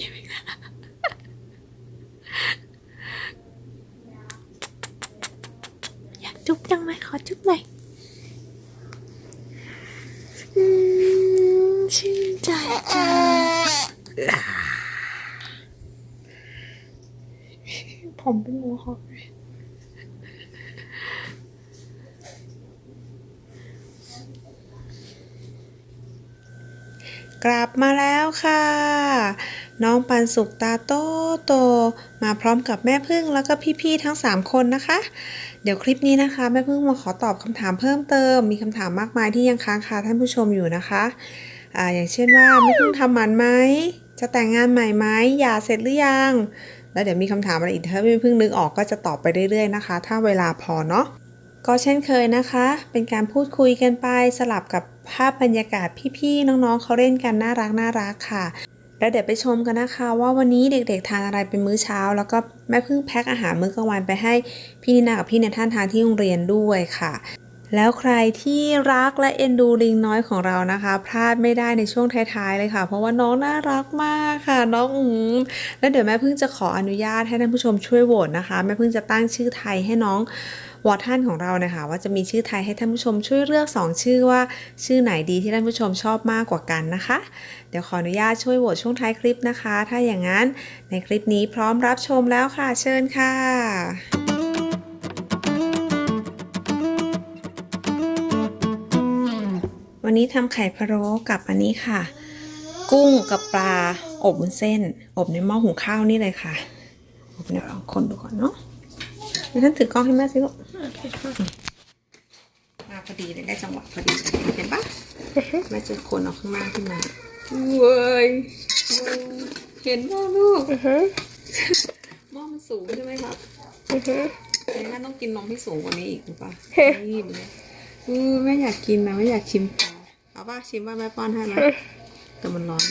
ยิ้มอีกแล้วอยากจุ๊บจังเลยขอจุ๊บหน่อยอืมชื่นใจจังผมเป็นโมฮอคเลยกลับมาแล้วค่ะ น้องปันสุกตาโตโต มาพร้อมกับแม่พึ่งแล้วก็พี่ๆทั้ง 3 คนนะคะ เดี๋ยวคลิปนี้นะคะ แม่พึ่งมาขอตอบคำถามเพิ่มเติม มีคำถามมากมายที่ยังค้างคาท่านผู้ชมอยู่นะคะอ่าอย่างเช่นว่าแม่พึ่งทำหมันไหมจะแต่งงานใหม่ไหมหย่าเสร็จหรือยัง แล้วเดี๋ยวมีคำถามอะไรอีกถ้าแม่พึ่งนึกออกก็จะตอบไปเรื่อยๆนะคะ ถ้าเวลาพอเนาะก็เช่นเคยนะคะ เป็นการพูดคุยกันไปสลับกับภาพบรรยากาศพี่ๆน้องๆเขาเล่นกันน่ารักน่ารักค่ะ แล้วเดี๋ยวไปชมกันนะคะ ว่าวันนี้เด็กๆทานอะไรเป็นมื้อเช้า แล้วก็แม่พิ่งแพ็คอาหารมื้อกลางวันไปให้พี่นินากับพี่เนท่านทานที่โรงเรียนด้วยค่ะ แล้วใครที่รักและเอ็นดูลิงน้อยของเรานะคะ พลาดไม่ได้ในช่วงท้ายๆเลยค่ะ เพราะว่าน้องน่ารักมากค่ะ น้องอืมแล้วเดี๋ยวแม่พิ่งจะขออนุญาตให้ท่านผู้ชมช่วยโหวตนะคะแม่พิ่งจะตั้งชื่อไทยให้น้อง วอท่านของเรานะคะ ว่าจะมีชื่อไทยให้ท่านผู้ชมช่วยเลือก 2 ชื่อว่า ชื่อไหนดีที่ท่านผู้ชมชอบมากกว่ากันนะคะ เดี๋ยวขออนุญาตช่วยโหวตช่วงท้ายคลิปนะคะ ถ้าอย่างนั้นในคลิปนี้พร้อมรับชมแล้วค่ะ เชิญค่ะวันนี้ทำไข่พะโล้กับอันนี้ค่ะ กุ้งกับปลาอบวุ้นเส้น อบในหม้อหุงข้าวนี่เลยค่ะอบเดี๋ยวลองคนดูก่อนเนาะ เดี๋ยวท่านถือกล้องให้แม่สิลูกมาพอดีเลยได้จังหวะพอดีเห็นปะแม่จะคนออกข้างล่างขึ้นมาเว้ยเห็นป่ะลูกหม้อมันสูงใช่ไหมครับแม่ต้องกินนมให้สูงกว่านี้อีกหรือเปล่านี่เลยอือแม่อยากกินนะไม่อยากชิมปลาเอาป่ะชิมว่าแม่ป้อนให้ไหมแต่มันร้อน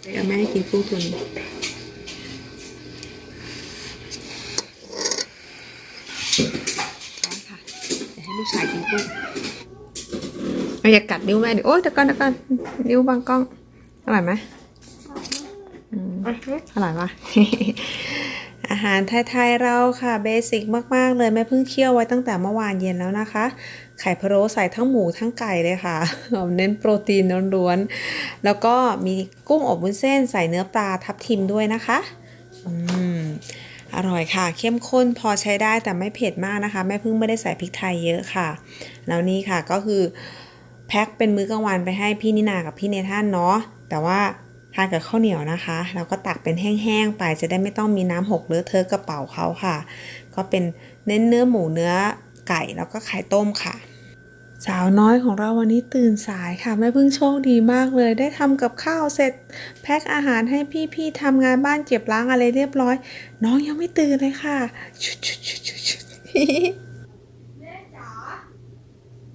เดี๋ยวแม่ให้กินกุ้งตัวนี้ ร้อนค่ะ เดี๋ยวให้ ลูกชายกินกุ้งเอาอย่ากัดนิ้วแม่ดิโอ๊ยเดี๋ยวก่อนเดี๋ยวก่อนนิ้วบางกล้องอร่อยไหมอืมอร่อยปะอาหารไทยๆเราค่ะเบสิกมาก ๆ เลยแม่เพิ่งเคี่ยวไว้ตั้งแต่เมื่อวานเย็นแล้วนะคะ ไข่พะโล้ใส่ทั้งหมูทั้งไก่เลยค่ะ เน้นโปรตีนล้วนๆ แล้วก็มีกุ้งอบวุ้นเส้นใส่เนื้อปลาทับทิมด้วยนะคะ อืม อร่อยค่ะ เข้มข้นพอใช้ได้แต่ไม่เผ็ดมากนะคะ แม่พึ่งไม่ได้ใส่พริกไทยเยอะค่ะ แล้วนี่ค่ะก็คือแพ็คเป็นมื้อกลางวันไปให้พี่นินากับพี่เนท่านเนาะแต่ว่าทานกับข้าวเหนียวนะคะแล้วก็ตักเป็นแห้งๆไปจะได้ไม่ต้องมีน้ำหกเลอะเทอะกระเป๋าเขาค่ะ ก็เป็นเน้นเนื้อหมูเนื้อไก่แล้วก็ไข่ต้มค่ะ สาวน้อยของเราวันนี้ตื่นสายค่ะแม่พึ่งโชคดีมากเลย ได้ทำกับข้าวเสร็จ แพ็คอาหารให้พี่ๆทำงานบ้านเก็บล้างอะไรเรียบร้อย น้องยังไม่ตื่นเลยค่ะชุดชุดชุดชุดชุดแม่จ๋า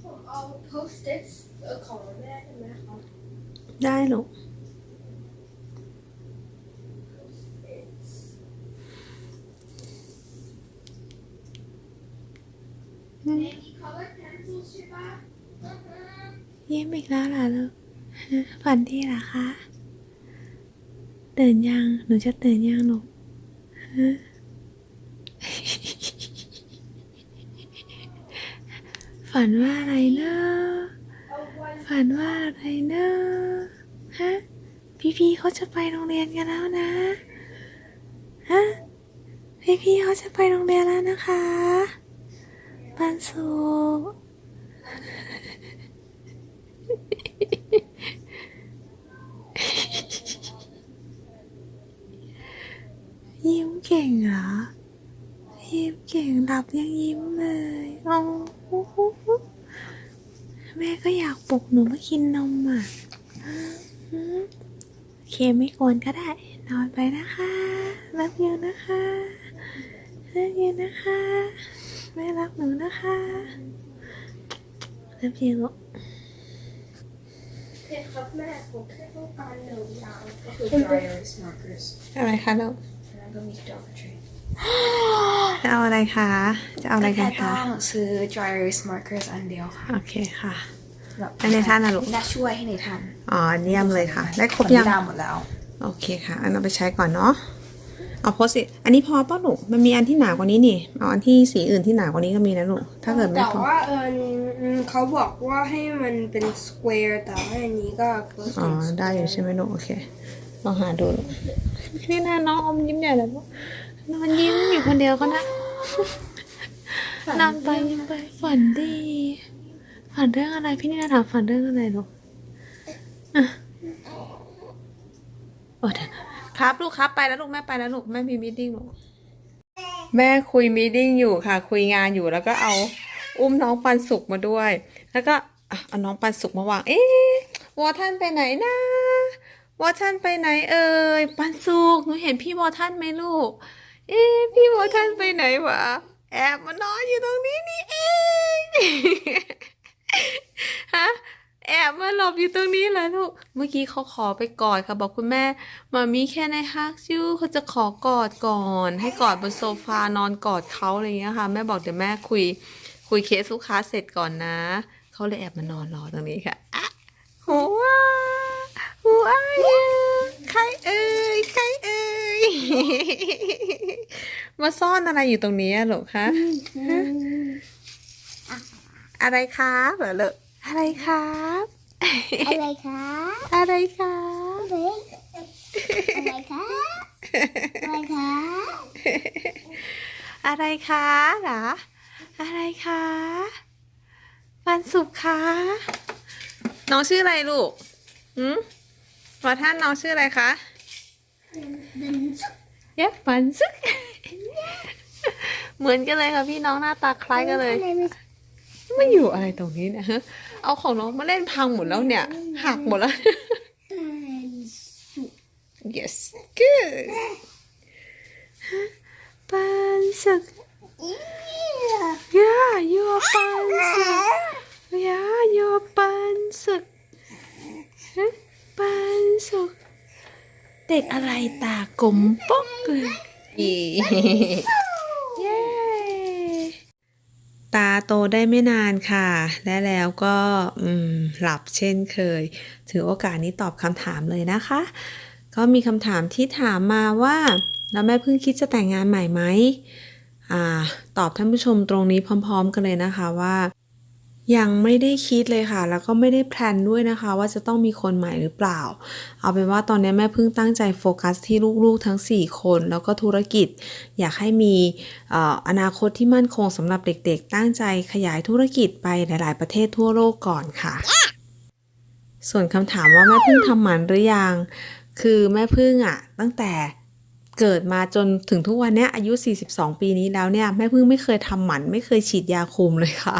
ผมเอา post-its เอ่อของแม่ได้ไหมคะได้ลูกแม่ ยิ้มอีกแล้วเหรอลูกฝันดีหรอคะตื่นยัง หนูจะตื่นยังลูกฝันว่าอะไรเนอะฝันว่าอะไรเนอะฮะ พี่ๆเขาจะไปโรงเรียนกันแล้วนะ ฮะ พี่ๆเขาจะไปโรงเรียนแล้วนะคะ ปันสุ ยิ้มเก่งเหรอ ยิ้มเก่งหลับยังยิ้มเลยโอ้แม่ก็อยากปลุกหนูมากินนมอะอืมโอเคไม่กวนก็ได้ นอนไปนะคะรักยูนะคะรักยูนะคะ แม่รักหนูนะคะ รักยูโอเคครับแม่ผมแค่ต้องการเหนียวยาวก็คือ dry erase markers อะไรคะลูกแล้วก็มี geometry จะเอาอะไรคะ จะเอาอะไรกันแค่คะต้องซื้อ dry erase markers อันเดียวค่ะ โอเคค่ะแบบให้ในท่านนะลูกน่าช่วยให้ในทันอ๋อเยี่ยมเลยค่ะ ได้ครบคนที่ยังดาวหมดแล้ว โอเคค่ะ อันเอาไปใช้ก่อนเนาะ เอาโพสต์อันนี้พอป่ะลูกมันมีอันที่หนากว่านี้นี่ เอาอันที่สีอื่นที่หนากว่านี้ก็มีนะลูก ถ้าเกิดไม่แต่พอ ว่าเอออืมเขาบอกว่าให้มันเป็น square แต่ว่าอันนี้ก็ close อ๋อ ได้อยู่ใช่ไหมลูกโอเค ลองหาดูลูกนี่นะน้องอมยิ้มใหญ่เลยลูกนอนยิ้มอยู่คนเดียวก็นะ นอนไปยิ้มไปฝันดี ฝันเรื่องอะไรพี่นี่นาถามฝันเรื่องอะไรลูกอะโอ้เดี๋ยว ครับลูกครับไปแล้วลูกแม่ไปแล้วลูกแม่มีมีติ้งลูกแม่คุยมีติ้งอยู่ค่ะ คุยงานอยู่แล้วก็เอา อุ้มน้องปันสุกมาด้วย แล้วก็เอาน้องปันสุกมาวางเอ๊ะวอท่านไปไหนนะวอท่านไปไหนเอ่ยปันสุกหนูเห็นพี่วอท่านไหมลูก เอ๊ะพี่วอท่านไปไหนวะแอบมานอนอยู่ตรงนี้นี่เอง อบมาหลบอยู่ตรงนี้เหรอลูก เมื่อกี้เขาขอไปกอดค่ะบอกคุณแม่มามีแค่ในฮักยูเขาจะขอกอดก่อน ให้กอดบนโซฟานอนกอดเขาอะไรอย่างเงี้ยค่ะ แม่บอกเดี๋ยวแม่คุย คุยเคสลูกค้าเสร็จก่อนนะ เขาเลยแอบมานอนรอตรงนี้ค่ะอะหัวหัวใครเอ่ยใครเอ่ยมาซ่อนอะไรอยู่ตรงนี้อะลูกคะฮะอะไรครับเหรอลูก อะไรครับอะไรคะอะไรครับเฮ้ยอะไรคะอะไรคะอะไรคะเหรออะไรคะวันศุกร์คะน้องชื่ออะไรลูกหืมว่าท่านน้องชื่ออะไรคะเป็นสุกเย้ฟันซึกเหมือนกันเลยค่ะพี่น้องหน้าตาคล้ายกันเลย ไม่อยู่อะไรตรงนี้นะฮะ เอาของน้องมาเล่นพังหมดแล้วเนี่ย หักหมดแล้วป็นสุก yes good ปันสึก yeah you're ปันสึก yeah you're ปันสึกฮะปันสึก เด็กอะไรตากลมป๊อกเลย ตา โตได้ไม่นานค่ะ และแล้วก็หลับเช่นเคย ถือโอกาสนี้ตอบคำถามเลยนะคะ ก็มีคำถามที่ถามมาว่า แล้วแม่เพิ่งคิดจะแต่งงานใหม่ไหมอตอบท่านผู้ชมตรงนี้พร้อม ๆ กันเลยนะคะว่า ยังไม่ได้คิดเลยค่ะ แล้วก็ไม่ได้แพลนด้วยนะคะ ว่าจะต้องมีคนใหม่หรือเปล่า เอาเป็นว่าตอนนี้แม่เพิ่งตั้งใจโฟกัสที่ลูกๆทั้ง 4 คน แล้วก็ธุรกิจ อยากให้มีอนาคตที่มั่นคงสำหรับเด็กๆ ตั้งใจขยายธุรกิจไปหลายๆประเทศทั่วโลกก่อนค่ะ ส่วนคำถามว่าแม่พึ่งทำหมันหรือยัง คือแม่พึ่งอะตั้งแต่เกิดมาจนถึงทุกวันนี้อายุ 42 ปีนี้แล้วเนี่ยแม่พึ่งไม่เคยทำหมันไม่เคยฉีดยาคุมเลยค่ะ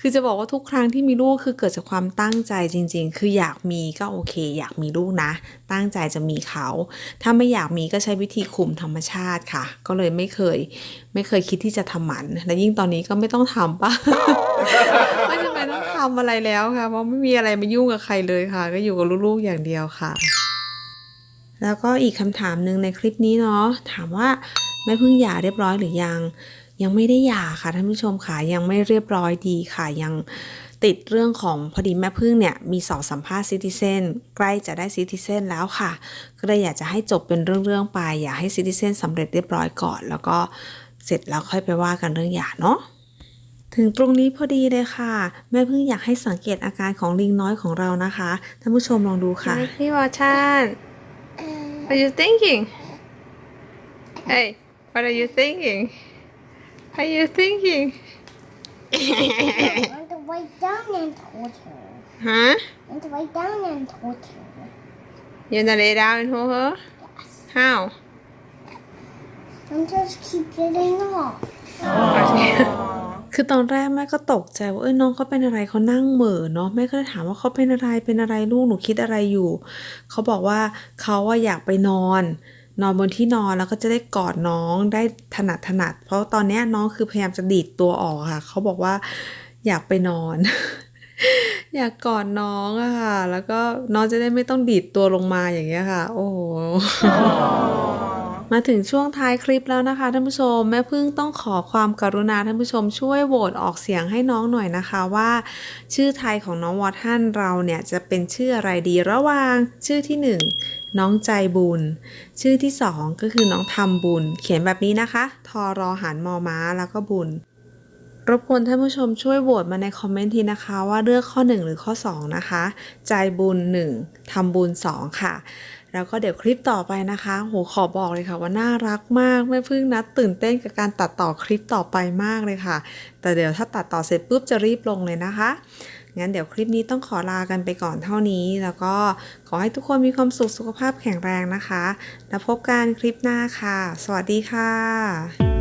คือจะบอกว่าทุกครั้งที่มีลูกคือเกิดจากความตั้งใจจริง ๆ คืออยากมีก็โอเค อยากมีลูกนะ ตั้งใจจะมีเขา ถ้าไม่อยากมีก็ใช้วิธีคุมธรรมชาติค่ะ ก็เลยไม่เคย ไม่เคยคิดที่จะทำหมัน และยิ่งตอนนี้ก็ไม่ต้องทำปะไม่จำเป็นต้องทำอะไรแล้วค่ะ เพราะไม่มีอะไรมายุ่งกับใครเลยค่ะ ก็อยู่กับลูกๆอย่างเดียวค่ะ แล้วก็อีกคำถามหนึ่งในคลิปนี้เนาะถามว่าแม่พึ่งหย่าเรียบร้อยหรือยัง ยังไม่ได้หย่าค่ะท่านผู้ชมค่ะยังไม่เรียบร้อยดีค่ะยังติดเรื่องของพอดีแม่พึ่งเนี่ยมีสอบสัมภาษณ์ซิติเซนใกล้จะได้ซิติเซนแล้วค่ะ ก็เลยอยากจะให้จบเป็นเรื่องๆไป อยากให้ซิติเซนสำเร็จเรียบร้อยก่อน แล้วก็เสร็จแล้วค่อยไปว่ากันเรื่องหย่าเนาะถึงตรงนี้พอดีเลยค่ะ แม่เพิ่งอยากให้สังเกตอาการของลิงน้อยของเรานะคะท่านผู้ชมลองดูค่ะพี่วอชัน What are you thinking Hey What are you thinking What are you thinking I want to write down and hold her. Huh I want to write down and hold her. You wanna lay down and hold her How Don't just keep getting off. คือตอนแรกแม่ก็ตกใจว่าเอ้ยน้องเขาเป็นอะไรเขานั่งเหม่อเนาะแม่ก็เลยถามว่าเขาเป็นอะไรเป็นอะไรลูกหนูคิดอะไรอยู่เขาบอกว่าเขาว่าอยากไปนอน นอนบนที่นอนแล้วก็จะได้กอดน้องได้ถนัดถนัด เพราะตอนนี้น้องคือพยายามจะดีดตัวออกค่ะ เขาบอกว่าอยากไปนอน อยากกอดน้องอะค่ะ แล้วก็น้องจะได้ไม่ต้องดีดตัวลงมาอย่างเงี้ยค่ะ โอ้โหมาถึงช่วงท้ายคลิปแล้วนะคะท่านผู้ชมแม่พึ่งต้องขอความกรุณาท่านผู้ชมช่วยโหวตออกเสียงให้น้องหน่อยนะคะว่า ชื่อไทยของน้องวอทันเราเนี่ยจะเป็นชื่ออะไรดีระหว่างชื่อที่ห น้องใจบุญ ชื่อที่สองก็คือน้องทำบุญ เขียนแบบนี้นะคะ ทอรอหันมอม้าแล้วก็บุญ รบกวนท่านผู้ชมช่วยโหวตมาในคอมเมนต์ทีนะคะ ว่าเลือกข้อ 1 หรือข้อ 2 นะคะ ใจบุญ 1ทำบุญ 2 ค่ะแล้วก็เดี๋ยวคลิปต่อไปนะคะ โห ขอบอกเลยค่ะว่าน่ารักมากแม่พึ่งนะตื่นเต้นกับการตัดต่อคลิปต่อไปมากเลยค่ะ แต่เดี๋ยวถ้าตัดต่อเสร็จปุ๊บจะรีบลงเลยนะคะ งั้นเดี๋ยวคลิปนี้ต้องขอลากันไปก่อนเท่านี้ แล้วก็ขอให้ทุกคนมีความสุขสุขภาพแข็งแรงนะคะ แล้วพบกันคลิปหน้าค่ะ สวัสดีค่ะ